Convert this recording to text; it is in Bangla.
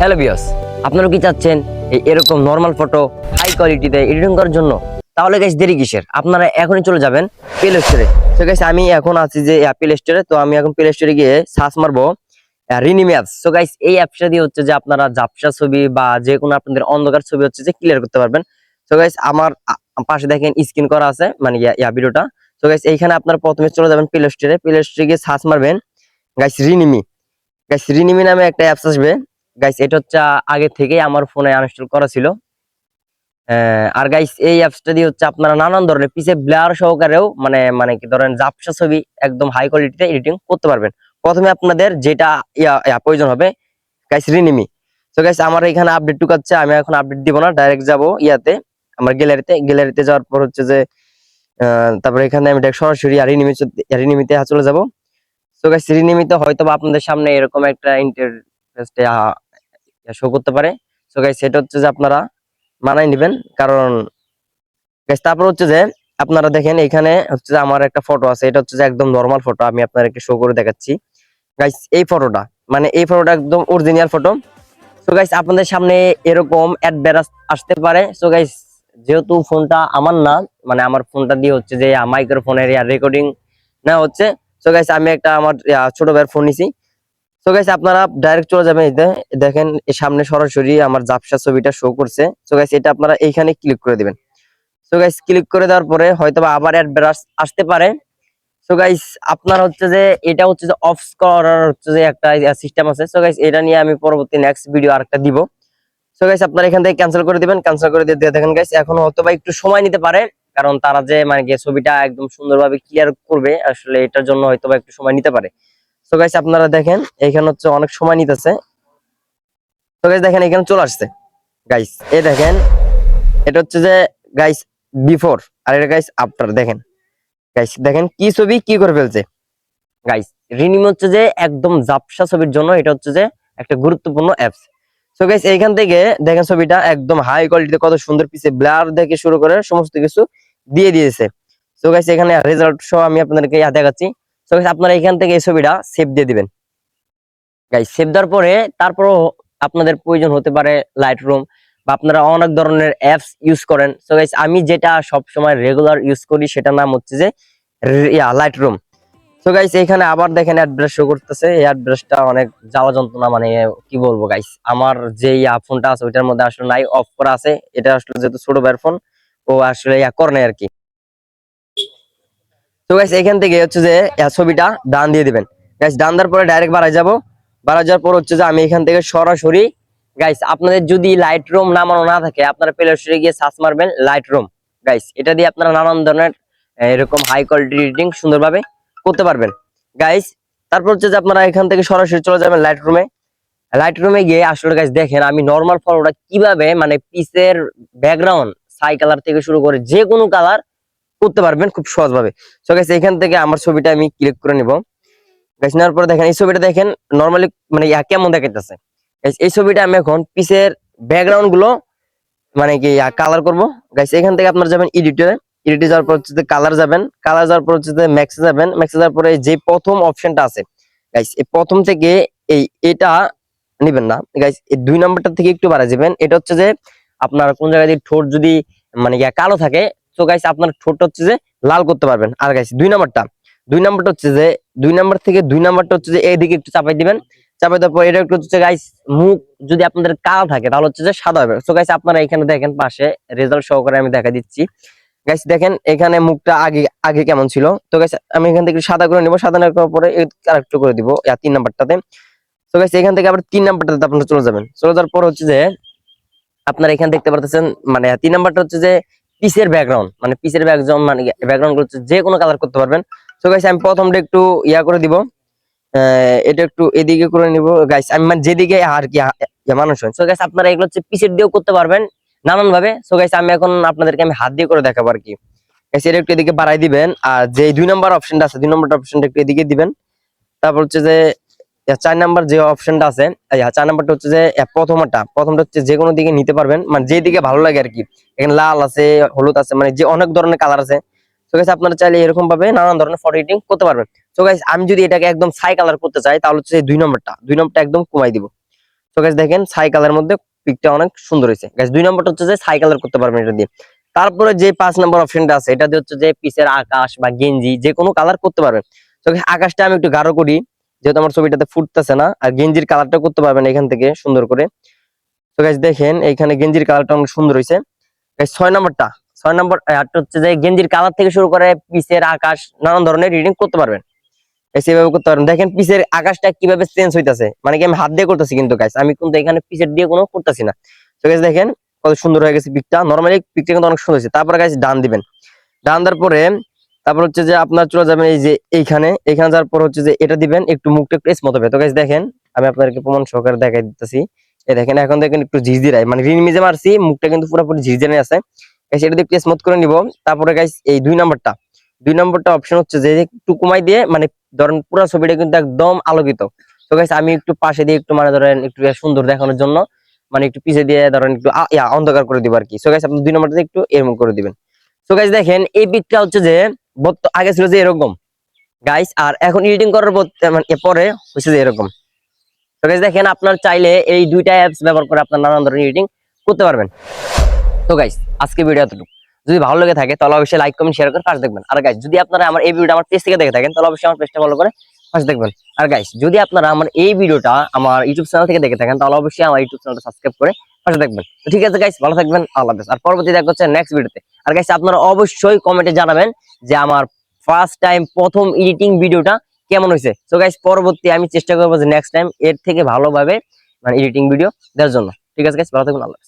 হ্যালো বিয়স আপনারা কি চাচ্ছেন এই এরকম নর্মাল ফটো হাই কোয়ালিটিতে এডিটিং করার জন্য? তাহলে গাইস দেরি কিসের? আপনারা এখনই চলে যাবেন প্লে স্টোরে তো গাইস আমি এখন আছি যে প্লে স্টোরে তো আমি এখন প্লে স্টোরে গিয়ে সার্চ মারবো রিনিমি অ্যাপস তো গাইস এই অ্যাপসটা দিয়ে হচ্ছে যে, আপনারা ঝাপসা ছবি বা যে কোনো আপনাদের অন্ধকার ছবি হচ্ছে যে ক্লিয়ার করতে পারবেন। তো গাইস আমার পাশে দেখেন স্ক্রিন করা আছে মানে ইয়া ভিডিওটা। তো গাইস এইখানে আপনারা প্রথমে চলে যাবেন প্লে স্টোরে প্লে স্টোরে গিয়ে সার্চ মারবেন গাইস রিনিমি গাইস রিনিমি নামে একটা অ্যাপস আসবে। গাইস এটা হচ্ছে আগে থেকেই আমার ফোনে আনইনস্টল করা ছিল। আর গাইস এই অ্যাপসটা দিয়ে হচ্ছে আপনারা নানান ধরনের পিছে ব্লার সহকারেও মানে মানে কি ধরেন জাপসা ছবি একদম হাই কোয়ালিটিতে এডিটিং করতে পারবেন। প্রথমে আপনাদের যেটা প্রয়োজন হবে গাইস রিনিমি তো গাইস আমার এখানে আপডেট টুকাচ্ছে, আমি এখন আপডেট দিব না ডাইরেক্ট যাব ইয়াতে, আমার গ্যালারিতে গ্যালারিতে যাওয়ার পর হচ্ছে যে তারপরে এখানে আমি direct সরাসরি রিনিমি রিনিমিতে চলে যাব। তো গাইস রিনিমিতে হয়তো আপনাদের সামনে এরকম একটা ইন্টারফেসে শো করতে পারে। তো গাইস সেটা হচ্ছে যে আপনারা মানাই নেবেন। কারণ guys, তারপর হচ্ছে যে আপনারা দেখেন এখানে হচ্ছে যে আমার একটা ফটো আছে। এটা হচ্ছে যে একদম নর্মাল ফটো আমি আপনাদেরকে শো করে দেখাচ্ছি। গাইস এই ফটোটা মানে এই ফটোটা একদম অরিজিনাল ফটো তো গাইস আপনাদের সামনে এরকম অ্যাডভার্টাইজ আসতে পারে। সো গাইস যেহেতু ফোনটা আমার না মানে আমার ফোনটা দিয়ে হচ্ছে যে মাইক্রোফোনের রেকর্ডিং না হচ্ছে। সো গাইস আমি একটা আমার ছোট ভাইয়ের ফোন নিছি। তো গাইস আপনারা ডাইরেক্ট চলে যাবেন এতে দেখেন সামনে সরাসরি আমার জাপসা ছবিটা শো করছে। তো গাইস এটা আপনারা এইখানে ক্লিক করে দিবেন। তো গাইস ক্লিক করে দেওয়ার পরে হয়তো আবার অ্যাডভার্টাইজ আসতে পারে। তো গাইস আপনার হচ্ছে যে, এটা হচ্ছে যে অফ করার হচ্ছে যে একটা সিস্টেম আছে। তো গাইস এটা নিয়ে আমি পরবর্তী নেক্সট ভিডিও আরেকটা দিব। তো গাইস আপনারা এখান থেকে ক্যান্সেল করে দিবেন। ক্যান্সেল করে দিয়ে দেখেন গাইস এখন হয়তো বা একটু সময় নিতে পারে। কারণ তারা যে মানে ছবিটা একদম সুন্দরভাবে ক্লিয়ার করবে, আসলে এটার জন্য হয়তো বা একটু সময় নিতে পারে। তো গাইস আপনারা দেখেন, এখানে হচ্ছে অনেক সময় নিতেছে। তো গাইস দেখেন, এখানে চলে আসছে। গাইস এই দেখেন, এটা হচ্ছে যে গাইস বিফোর আর এটা গাইস আফটার দেখেন। গাইস দেখেন কি ছবি, কি করে ফেলছে। গাইস রিনিম হচ্ছে যে, একদম জাপসা ছবির জন্য এটা হচ্ছে যে, একটা গুরুত্বপূর্ণ অ্যাপস তো গাইস এইখান থেকে দেখেন ছবিটা একদম হাই কোয়ালিটিতে কত সুন্দর পিছে ব্লার থেকে শুরু করে সমস্ত কিছু দিয়ে দিয়েছে। তো গাইস এখানে রেজাল্ট সহ আমি আপনাদেরকে দেখাচ্ছি। গাইস আপনারা এখান থেকে এই ছবিটা সেভ দিয়ে দিবেন। গাইস সেভ দেওয়ার পরে তারপরও আপনাদের প্রয়োজন হতে পারে লাইট রুম বা আপনারা অনেক ধরনের অ্যাপস ইউজ করেন। সো গাইস আমি যেটা সব সময় রেগুলার ইউজ করি সেটার নাম হচ্ছে যে yeah Lightroom so guys এখানে আবার দেখেন অ্যাড্রেস শো করতেছে। এই অ্যাড্রেসটা অনেক জ্বালা যন্ত্রণা মানে কি বলব গাইস আমার যে ইয়া ফোনটা আছে, ওইটার মধ্যে আসলে নাই অফ করা আছে। এটা আসলে যেহেতু ছোট ভাইয়ের ফোন ও আসলে ইয়া করে আর কি। তো গাইস এখান থেকে হচ্ছে যে ছবিটা ডান দিয়ে দিবেন। গাইস ডান দেওয়ার পরে ডাইরেক্ট বাড়ায় যাব। বাড়ায় যাওয়ার পর হচ্ছে যে, আমি এখান থেকে সরাসরি গাইস আপনাদের যদি লাইট রুম নামানো না থাকে, আপনারা প্লে স্টোরে গিয়ে সার্চ মারবেন লাইট রুম গাইস এটা দিয়ে আপনারা নানান ধরনের এরকম হাই কোয়ালিটি এডিটিং সুন্দরভাবে করতে পারবেন। গাইস তারপর হচ্ছে যে, আপনারা এখান থেকে সরাসরি চলে যাবেন লাইট রুমে লাইট রুমে গিয়ে আসলে গাইস দেখেন আমি নর্মাল ফটোটা কীভাবে মানে পিসের ব্যাকগ্রাউন্ড সাই কালার থেকে শুরু করে যে কোনো কালার করতে পারবেন খুব সহজভাবে। সো গাইস এখান থেকে আমার ছবিটা আমি ক্লিক করে নিব। গাইস নেওয়ার পরে দেখেন, এই ছবিটা দেখেন নর্মালি মানে ইয়া কেমন দেখাইতেছে। এই ছবিটা আমি এখন পিসের ব্যাকগ্রাউন্ডগুলো মানে কি কালার করব। গাইস এখান থেকে আপনারা যাবেন এডিটরে এডিটে যাওয়ার পর হচ্ছে কালার যাবেন। কালার যাওয়ার পর হচ্ছে ম্যাক্সে যাবেন। ম্যাক্সে যাওয়ার পরে যে প্রথম অপশনটা আছে। গাইস এই প্রথম থেকে এই এটা নেবেন না। গাইস এই দুই নাম্বারটা থেকে একটু বাড়া যাবেন এটা হচ্ছে যে আপনার কোন জায়গায় ঠোঁট যদি মানে কালো থাকে তো গাইস আপনার ঠোঁট হচ্ছে যে লাল করতে পারবেন। আর গাইস দুই নাম্বারটা। দুই নাম্বারটা হচ্ছে যে, দুই নাম্বার থেকে দুই নাম্বারটা হচ্ছে যে, এইদিকে একটু চাপাই দিবেন। চাপাই দেওয়ার পর এটা একটু হচ্ছে গাইস মুখ যদি আপনাদের কালো থাকে, তাহলে হচ্ছে যে সাদা হবে। তো গাইস আপনারা এখানে দেখেন পাশে রেজাল্ট সহকারে আমি দেখা দিচ্ছি। গাইস দেখেন এখানে মুখটা আগে আগে কেমন ছিল? তো গাইস আমি এখান থেকে সাদা করে নিব। সাদা নেওয়ার পরে আরেকটু করে দিব তিন নাম্বারটাতে। তো গাইস এখান থেকে আবার তিন নাম্বারটাতে আপনারা চলে যাবেন। চলে যাওয়ার পর হচ্ছে যে, আপনারা এখানে দেখতে পারতেছেন মানে তিন নাম্বারটা হচ্ছে যে পিসের ব্যাকগ্রাউন্ড মানে পিসের ব্যাকগ্রাউন্ড মানে ব্যাকগ্রাউন্ড হচ্ছে যে কোনো কালার করতে পারবেন। তো গাইস আমি প্রথমটা একটু ইয়া করে দিব। এটা একটু এদিকে করে নিব। গাইস আমি মানে যেদিকে আর কি মানুষ হয় সো গাইস আপনারা এগুলো হচ্ছে পিসের দিয়েও করতে পারবেন নানান ভাবে সো গাইস আমি এখন আপনাদেরকে আমি হাত দিয়ে করে দেখাবো আর কি। গাইস এটা একটু এদিকে বাড়াই দিবেন। আর যে দুই নম্বর অপশনটা আছে, দুই নম্বর অপশনটা একটু এদিকে দিবেন। তারপর হচ্ছে যে চার নাম্বার যে অপশনটা আছে চার নাম্বারটা হচ্ছে যে প্রথমটা প্রথমটা হচ্ছে যে কোনো দিকে নিতে পারবেন মানে যে দিকে ভালো লাগে আর কি। এখানে লাল আছে, হলুদ আছে মানে যে অনেক ধরনের কালার আছে। তো গাইস আপনারা চাইলে এরকম ভাবে নানান ধরনের ফটো এডিটিং করতে পারবেন। তো গাইস আমি যদি এটাকে একদম ছাই কালার করতে চাই, তাহলে হচ্ছে দুই নম্বরটা দুই নম্বরটা একদম কমাই দিব। তো গাছ দেখেন কালার মধ্যে পিকটা অনেক সুন্দর হয়েছে। গাছ দুই নম্বরটা হচ্ছে যে সাই কালার করতে পারবেন এটা দিয়ে। তারপরে যে পাঁচ নম্বর অপশনটা আছে, এটা দিয়ে হচ্ছে যে পিসের আকাশ বা গেঞ্জি, যে কোনো কালার করতে পারবেন। তো আকাশটা আমি একটু গাঢ় করি। যেহেতু আমার ছবিটাতে ফুটতেছে না, আর গেঞ্জির কালারটা করতে পারবেন এখান থেকে সুন্দর করে। তো গাছ দেখেন, এইখানে গেঞ্জির কালারটা অনেক সুন্দর হয়েছে। ছয় নম্বরটা, ছয় নম্বর আরটা হচ্ছে যে গেঞ্জির কালার থেকে শুরু করে পিসের আকাশ, নানান ধরনের রিডিং করতে পারবেন। সেভাবে করতে পারবেন। দেখেন, পিসের আকাশটা কীভাবে চেঞ্জ হইতাছে। মানে কি আমি হাত দিয়ে করতেছি কিন্তু গাইস আমি কিন্তু এখানে পিসের দিয়ে কোনো করতেছি না। তো গাইস দেখেন, কত সুন্দর হয়ে গেছে পিকটা। নরমালি পিকটা কিন্তু অনেক সুন্দর হয়েছে। তারপরে গাইস ডান দিবেন। ডান দেওয়ার পরে তারপর হচ্ছে যে আপনার চলে যাবেন এই যে এইখানে। এইখানে যাওয়ার পর হচ্ছে যে এটা দিবেন, একটু মুখটা একটু স্মুথ হবে। তো গাইস দেখেন, আমি আপনাদেরকে প্রমাণ সহকারে দেখাই দিতেছি। এই দেখেন, এখন দেখেন একটু ঝিঝিরাই মানে রিন মিজে মারছি, মুখটা কিন্তু পুরোপুরি ঝিঝিরাই আছে। গাইস এটা দিয়ে স্মুথ করে নিব। তারপরে গাইস এই দুই নাম্বারটা। দুই নাম্বারটা অপশন হচ্ছে যে একটু কমাই দিয়ে মানে ধরেন পুরো ছবিটা কিন্তু একদম আলোকিত। তো গাইস আমি একটু পাশে দিয়ে একটু মানে ধরেন একটু সুন্দর দেখানোর জন্য মানে একটু পিছে দিয়ে ধরেন একটু অন্ধকার করে দিব আর কি সো গাইস আপনি দুই নাম্বারটা একটু এরকম করে দিবেন। সো গাইস দেখেন, এই পিকটা হচ্ছে যে আগে ছিল যে এরকম। গাইস আর এখন এডিটিং করার মানে পরে হচ্ছে যে এরকম। তো গাইস দেখেন আপনার চাইলে এই দুইটা অ্যাপস ব্যবহার করে আপনার নানান ধরনের এডিটিং করতে পারবেন। তো গাইস আজকে ভিডিও এতটুকু। যদি ভালো লেগে থাকে, তাহলে অবশ্যই লাইক কমেন্ট শেয়ার করে পাশে দেখবেন। আর গাইস যদি আপনারা আমার এই ভিডিওটা আমার পেজ থেকে দেখে থাকেন, তাহলে অবশ্যই আমার পেজটা ফলো করে পাশে দেখবেন। আর গাইস যদি আপনারা আমার এই ভিডিওটা আমার ইউটিউব চ্যানেল থেকে দেখে থাকেন, তাহলে অবশ্যই আমার ইউটিউব চ্যানেলটা সাবস্ক্রাইব করে পাশে দেখবেন। তো ঠিক আছে গাইস ভালো থাকবেন, আল্লাহ হাফেজ। আর পরবর্তী দেখা হচ্ছে নেক্সট ভিডিওতে আর গাইস আপনারা অবশ্যই কমেন্টে জানাবেন যে আমার ফার্স্ট টাইম প্রথম এডিটিং ভিডিওটা কেমন হয়েছে। সো গাইস পরবর্তী আমি চেষ্টা করব যে নেক্সট টাইম এর থেকে ভালোভাবে মানে এডিটিং ভিডিও দেওয়ার জন্য। ঠিক আছে গাইস ভালো থাকুন, আল্লাহ